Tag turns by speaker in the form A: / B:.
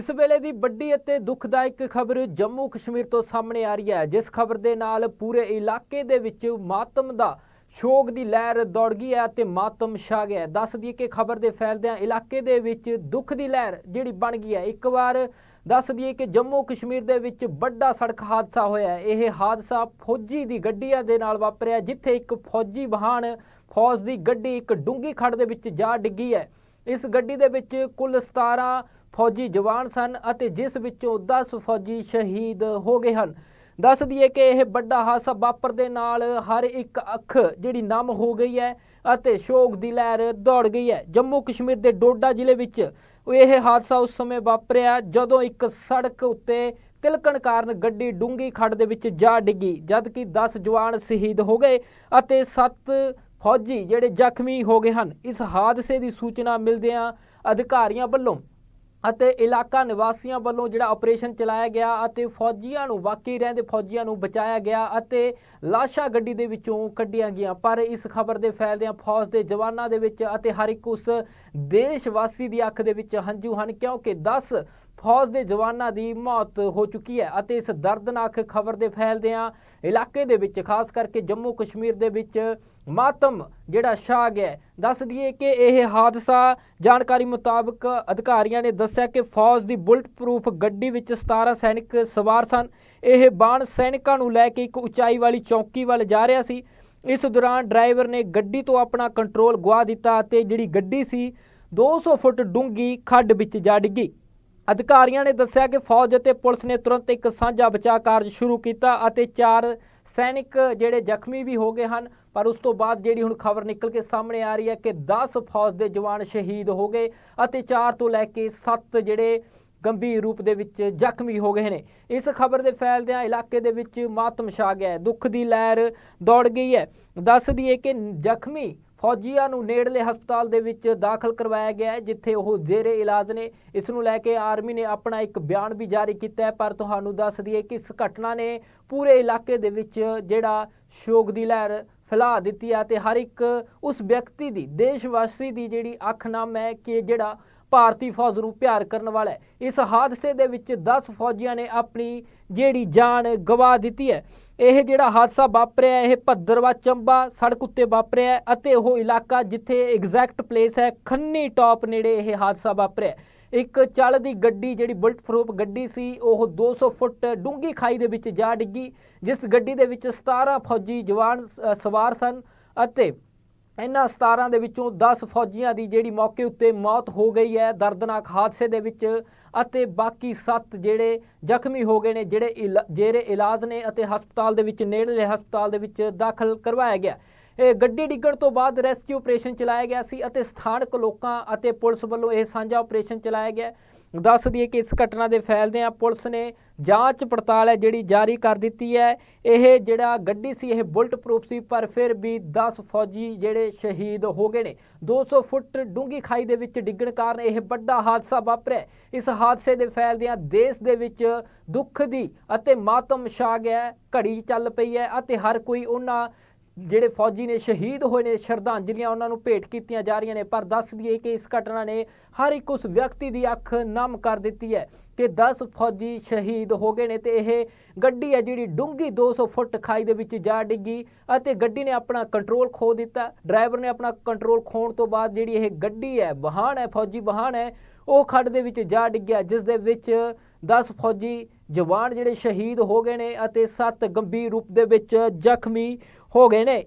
A: ਇਸ ਵੇਲੇ ਦੀ ਵੱਡੀ ਅਤੇ ਦੁਖਦਾਇਕ ਖਬਰ ਜੰਮੂ ਕਸ਼ਮੀਰ ਤੋਂ ਸਾਹਮਣੇ ਆ ਰਹੀ ਹੈ। ਜਿਸ ਖਬਰ ਦੇ ਨਾਲ ਪੂਰੇ ਇਲਾਕੇ ਦੇ ਵਿੱਚ ਮਾਤਮ ਦਾ ਸ਼ੋਗ ਦੀ ਲਹਿਰ ਦੌੜ ਗਈ ਹੈ ਤੇ ਮਾਤਮ ਛਾ ਗਿਆ ਹੈ। ਦੱਸ ਦਈਏ ਕਿ ਖਬਰ ਦੇ ਫੈਲਦਿਆਂ ਇਲਾਕੇ ਦੇ ਵਿੱਚ ਦੁੱਖ ਦੀ ਲਹਿਰ ਜਿਹੜੀ ਬਣ ਗਈ ਹੈ। ਇੱਕ ਵਾਰ ਦੱਸ ਦਈਏ ਕਿ ਜੰਮੂ ਕਸ਼ਮੀਰ ਦੇ ਵਿੱਚ ਵੱਡਾ ਸੜਕ ਹਾਦਸਾ ਹੋਇਆ ਇਹ ਹਾਦਸਾ ਫੌਜੀ ਦੀ ਗੱਡੀਆਂ ਦੇ ਨਾਲ ਵਾਪਰਿਆ, ਜਿੱਥੇ ਇੱਕ ਫੌਜੀ ਵਾਹਨ ਫੌਜ ਦੀ ਗੱਡੀ ਇੱਕ ਡੂੰਗੀ ਖੱਡ ਦੇ ਵਿੱਚ ਜਾ ਡਿੱਗੀ ਹੈ। ਇਸ ਗੱਡੀ ਦੇ ਵਿੱਚ ਕੁੱਲ 17 ਫੌਜੀ ਜਵਾਨ ਸਨ ਅਤੇ ਜਿਸ ਵਿੱਚੋਂ 10 ਫੌਜੀ ਸ਼ਹੀਦ ਹੋ ਗਏ ਹਨ। ਦੱਸ ਦਈਏ ਕਿ ਇਹ ਵੱਡਾ ਹਾਦਸਾ ਵਾਪਰ ਦੇ ਨਾਲ ਹਰ ਇੱਕ ਅੱਖ ਜਿਹੜੀ ਨਮ ਹੋ ਗਈ ਹੈ ਅਤੇ ਸ਼ੋਕ ਦੀ ਲਹਿਰ ਦੌੜ ਗਈ ਹੈ। ਜੰਮੂ ਕਸ਼ਮੀਰ ਦੇ ਡੋਡਾ ਜ਼ਿਲ੍ਹੇ ਵਿੱਚ ਇਹ ਹਾਦਸਾ ਉਸ ਸਮੇਂ ਵਾਪਰਿਆ ਜਦੋਂ ਇੱਕ ਸੜਕ ਉੱਤੇ ਤਿਲਕਣ ਕਾਰਨ ਗੱਡੀ ਡੂੰਗੀ ਖੱਡ ਦੇ ਵਿੱਚ ਜਾ ਡਿੱਗੀ ਜਦ ਕਿ 10 ਜਵਾਨ ਸ਼ਹੀਦ ਹੋ ਗਏ ਅਤੇ 7 ਫੌਜੀ ਜਿਹੜੇ ਜ਼ਖਮੀ ਹੋ ਗਏ ਹਨ, ਇਸ ਹਾਦਸੇ ਦੀ ਸੂਚਨਾ ਮਿਲਦਿਆਂ ਅਧਿਕਾਰੀਆਂ ਵੱਲੋਂ ਅਤੇ ਇਲਾਕਾ ਨਿਵਾਸੀਆਂ ਵੱਲੋਂ ਜਿਹੜਾ ਆਪਰੇਸ਼ਨ ਚਲਾਇਆ ਗਿਆ ਅਤੇ ਫੌਜੀਆਂ ਨੂੰ ਬਾਕੀ ਰਹਿੰਦੇ ਫੌਜੀਆਂ ਨੂੰ ਬਚਾਇਆ ਗਿਆ ਅਤੇ ਲਾਸ਼ਾਂ ਗੱਡੀ ਦੇ ਵਿੱਚੋਂ ਕੱਢੀਆਂ ਗਈਆਂ। ਪਰ ਇਸ ਖਬਰ ਦੇ ਫੈਲਦਿਆਂ ਫੌਜ ਦੇ ਜਵਾਨਾਂ ਦੇ ਵਿੱਚ ਅਤੇ ਹਰ ਇੱਕ ਉਸ ਦੇਸ਼ ਵਾਸੀ ਦੀ ਅੱਖ ਦੇ ਵਿੱਚ ਹੰਝੂ ਹਨ, ਕਿਉਂਕਿ 10 ਫੌਜ ਦੇ ਜਵਾਨਾਂ ਦੀ ਮੌਤ ਹੋ ਚੁੱਕੀ ਹੈ ਅਤੇ ਇਸ ਦਰਦਨਾਕ ਖਬਰ ਦੇ ਫੈਲਦਿਆਂ ਇਲਾਕੇ ਦੇ ਵਿੱਚ, ਖਾਸ ਕਰਕੇ ਜੰਮੂ ਕਸ਼ਮੀਰ ਦੇ ਵਿੱਚ ਮਾਤਮ, ਜਿਹੜਾ ਛਾ ਗਿਆ ਹੈ। ਦੱਸ ਦਈਏ ਕਿ ਇਹ ਹਾਦਸਾ ਜਾਣਕਾਰੀ ਮੁਤਾਬਕ ਅਧਿਕਾਰੀਆਂ ਨੇ ਦੱਸਿਆ ਕਿ ਫੌਜ ਦੀ ਬੁਲਟ ਪ੍ਰੂਫ ਗੱਡੀ ਵਿੱਚ 17 ਸੈਨਿਕ ਸਵਾਰ ਸਨ ਇਹ ਬਾਣ ਸੈਨਿਕਾਂ ਨੂੰ ਲੈ ਕੇ ਇੱਕ ਉਚਾਈ ਵਾਲੀ ਚੌਂਕੀ ਵੱਲ ਜਾ ਰਿਹਾ ਸੀ ਇਸ ਦੌਰਾਨ ਡਰਾਈਵਰ ਨੇ ਗੱਡੀ ਤੋਂ ਆਪਣਾ ਕੰਟਰੋਲ ਗਵਾ ਦਿੱਤਾ ਅਤੇ ਜਿਹੜੀ ਗੱਡੀ ਸੀ 200 ਫੁੱਟ ਡੂੰਗੀ ਖੱਡ ਵਿੱਚ ਜਾ ਡਿੱਗੀ ਅਧਿਕਾਰੀਆਂ ਨੇ ਦੱਸਿਆ ਕਿ ਫੌਜ ਅਤੇ ਪੁਲਿਸ ਨੇ ਤੁਰੰਤ ਇੱਕ ਸਾਂਝਾ ਬਚਾਅ ਕਾਰਜ ਸ਼ੁਰੂ ਕੀਤਾ ਅਤੇ ਚਾਰ ਸੈਨਿਕ ਜਿਹੜੇ ਜ਼ਖਮੀ ਵੀ ਹੋ ਗਏ ਹਨ, ਪਰ ਉਸ ਤੋਂ ਬਾਅਦ ਜਿਹੜੀ ਹੁਣ ਖਬਰ ਨਿਕਲ ਕੇ ਸਾਹਮਣੇ ਆ ਰਹੀ ਹੈ ਕਿ 10 ਫੌਜ ਦੇ ਜਵਾਨ ਸ਼ਹੀਦ ਹੋ ਗਏ ਅਤੇ 4 ਤੋਂ ਲੈ ਕੇ 7 ਜਿਹੜੇ ਗੰਭੀਰ ਰੂਪ ਦੇ ਵਿੱਚ ਜ਼ਖਮੀ ਹੋ ਗਏ ਨੇ। ਇਸ ਖਬਰ ਦੇ ਫੈਲਦਿਆਂ ਇਲਾਕੇ ਦੇ ਵਿੱਚ ਮਾਤਮ ਛਾ ਗਿਆ ਹੈ। ਦੁੱਖ ਦੀ ਲਹਿਰ ਦੌੜ ਗਈ ਹੈ। ਦੱਸ ਦਈਏ ਕਿ ਜ਼ਖਮੀ ਫੌਜੀਆਂ ਨੂੰ ਨੇੜਲੇ ਹਸਪਤਾਲ ਦੇ ਵਿੱਚ ਦਾਖਲ ਕਰਵਾਇਆ ਗਿਆ ਹੈ, ਜਿੱਥੇ ਉਹ ਜ਼ੇਰੇ ਇਲਾਜ ਨੇ। ਇਸ ਨੂੰ ਲੈ ਕੇ ਆਰਮੀ ਨੇ ਆਪਣਾ ਇੱਕ ਬਿਆਨ ਵੀ ਜਾਰੀ ਕੀਤਾ ਹੈ, ਪਰ ਤੁਹਾਨੂੰ ਦੱਸ ਦਈਏ ਕਿ ਇਸ ਘਟਨਾ ਨੇ ਪੂਰੇ ਇਲਾਕੇ ਦੇ ਵਿੱਚ ਜਿਹੜਾ ਸ਼ੋਕ ਦੀ ਲਹਿਰ ਫੈਲਾ ਦਿੱਤੀ ਹੈ ਤੇ ਹਰ ਇੱਕ ਉਸ ਵਿਅਕਤੀ ਦੀ ਦੇਸ਼ ਵਾਸੀ ਦੀ ਜਿਹੜੀ ਅੱਖ ਨਾਮ ਹੈ ਕਿ ਜਿਹੜਾ ਭਾਰਤੀ ਫੌਜ ਨੂੰ ਪਿਆਰ ਕਰਨ ਵਾਲਾ ਹੈ। ਇਸ ਹਾਦਸੇ ਦੇ ਵਿੱਚ 10 ਫੌਜੀਆਂ ਨੇ ਆਪਣੀ ਜਿਹੜੀ ਜਾਨ ਗਵਾ ਦਿੱਤੀ ਹੈ। ਇਹ ਜਿਹੜਾ ਹਾਦਸਾ ਵਾਪਰਿਆ, ਇਹ ਭੱਦਰਵਾ ਚੰਬਾ ਸੜਕ ਉੱਤੇ ਵਾਪਰਿਆ ਅਤੇ ਉਹ ਇਲਾਕਾ ਜਿੱਥੇ ਐਗਜ਼ੈਕਟ ਪਲੇਸ ਹੈ, ਖੰਨੀ ਟਾਪ ਨੇੜੇ ਇਹ ਹਾਦਸਾ ਵਾਪਰਿਆ ਇੱਕ ਇੱਕ ਚੱਲਦੀ ਗੱਡੀ, ਜਿਹੜੀ ਬੁਲਟ ਪ੍ਰੂਫ ਗੱਡੀ ਸੀ, ਉਹ 200 ਫੁੱਟ ਡੂੰਗੀ ਖਾਈ ਦੇ ਵਿੱਚ ਜਾ ਡਿੱਗੀ, ਜਿਸ ਗੱਡੀ ਦੇ ਵਿੱਚ 17 ਫੌਜੀ ਜਵਾਨ ਸਵਾਰ ਸਨ ਅਤੇ ਇਹਨਾਂ 17 ਦੇ ਵਿੱਚੋਂ 10 ਫੌਜੀਆਂ ਦੀ ਜਿਹੜੀ ਮੌਕੇ ਉੱਤੇ ਮੌਤ ਹੋ ਗਈ ਹੈ, ਦਰਦਨਾਕ ਹਾਦਸੇ ਦੇ ਵਿੱਚ ਅਤੇ ਬਾਕੀ 7 ਜਿਹੜੇ ਜ਼ਖਮੀ ਹੋ ਗਏ ਨੇ, ਜਿਹੜੇ ਇਲਾ- ਜੇਰੇ ਇਲਾਜ ਨੇ ਅਤੇ ਹਸਪਤਾਲ ਦੇ ਵਿੱਚ, ਨੇੜਲੇ ਹਸਪਤਾਲ ਦੇ ਵਿੱਚ ਦਾਖਲ ਕਰਵਾਇਆ ਗਿਆ। ਗੱਡੀ ਡਿੱਗਣ ਤੋਂ ਬਾਅਦ ਰੈਸਕਿਊ ਆਪਰੇਸ਼ਨ ਚਲਾਇਆ ਗਿਆ ਸੀ ਅਤੇ ਸਥਾਨਕ ਲੋਕਾਂ ਅਤੇ ਪੁਲਿਸ ਵੱਲੋਂ ਇਹ ਸਾਂਝਾ ਆਪਰੇਸ਼ਨ ਚਲਾਇਆ ਗਿਆ। ਦੱਸ ਦਈਏ ਕਿ ਇਸ ਘਟਨਾ ਦੇ ਫੈਲਦਿਆਂ ਪੁਲਿਸ ਨੇ ਜਾਂਚ ਪੜਤਾਲ ਹੈ ਜਿਹੜੀ ਜਾਰੀ ਕਰ ਦਿੱਤੀ ਹੈ। ਇਹ ਜਿਹੜਾ ਗੱਡੀ ਸੀ, ਇਹ ਬੁਲਟ ਪ੍ਰੂਫ ਸੀ, ਪਰ ਫਿਰ ਵੀ 10 ਫੌਜੀ ਜਿਹੜੇ ਸ਼ਹੀਦ ਹੋ ਗਏ ਨੇ। 200 ਫੁੱਟ ਡੂੰਗੀ ਖਾਈ ਦੇ ਵਿੱਚ ਡਿੱਗਣ ਕਾਰਨ ਇਹ ਵੱਡਾ ਹਾਦਸਾ ਵਾਪਰਿਆ। ਇਸ ਹਾਦਸੇ ਦੇ ਫੈਲਦਿਆਂ ਦੇਸ਼ ਦੇ ਵਿੱਚ ਦੁੱਖ ਦੀ ਅਤੇ ਮਾਤਮ ਛਾ ਗਿਆ ਘੜੀ ਚੱਲ ਪਈ ਹੈ ਅਤੇ ਹਰ ਕੋਈ ਉਹਨਾਂ ਜਿਹੜੇ ਫੌਜੀ ਨੇ ਸ਼ਹੀਦ ਹੋਏ ਨੇ, ਸ਼ਰਧਾਂਜਲੀਆਂ ਉਹਨਾਂ ਨੂੰ ਭੇਟ ਕੀਤੀਆਂ ਜਾ ਰਹੀਆਂ ਨੇ, ਪਰ ਦੱਸ ਦਈਏ ਕਿ ਇਸ ਘਟਨਾ ਨੇ ਹਰ ਇੱਕ ਉਸ ਵਿਅਕਤੀ ਦੀ ਅੱਖ ਨਮ ਕਰ ਦਿੱਤੀ ਹੈ ਕਿ 10 ਫੌਜੀ ਸ਼ਹੀਦ ਹੋ ਗਏ ਨੇ ਤੇ ਇਹ ਗੱਡੀ ਹੈ ਜਿਹੜੀ ਡੂੰਗੀ 200 ਫੁੱਟ ਖਾਈ ਦੇ ਵਿੱਚ ਜਾ ਡਿੱਗੀ ਅਤੇ ਗੱਡੀ ਨੇ ਆਪਣਾ ਕੰਟਰੋਲ ਖੋ ਦਿੱਤਾ। ਡਰਾਈਵਰ ਨੇ ਆਪਣਾ ਕੰਟਰੋਲ ਖੋਣ ਤੋਂ ਬਾਅਦ ਜਿਹੜੀ ਇਹ ਗੱਡੀ ਹੈ, ਵਾਹਨ ਹੈ, ਫੌਜੀ ਵਾਹਨ ਹੈ, ਉਹ ਖੱਡ ਦੇ ਵਿੱਚ ਜਾ ਡਿੱਗਿਆ, ਜਿਸ ਦੇ ਵਿੱਚ 10 ਫੌਜੀ ਜਵਾਨ ਜਿਹੜੇ ਸ਼ਹੀਦ ਹੋ ਗਏ ਨੇ ਅਤੇ 7 ਗੰਭੀਰ ਰੂਪ ਦੇ ਵਿੱਚ ਜ਼ਖਮੀ ਹੋ ਗਏ ਨੇ।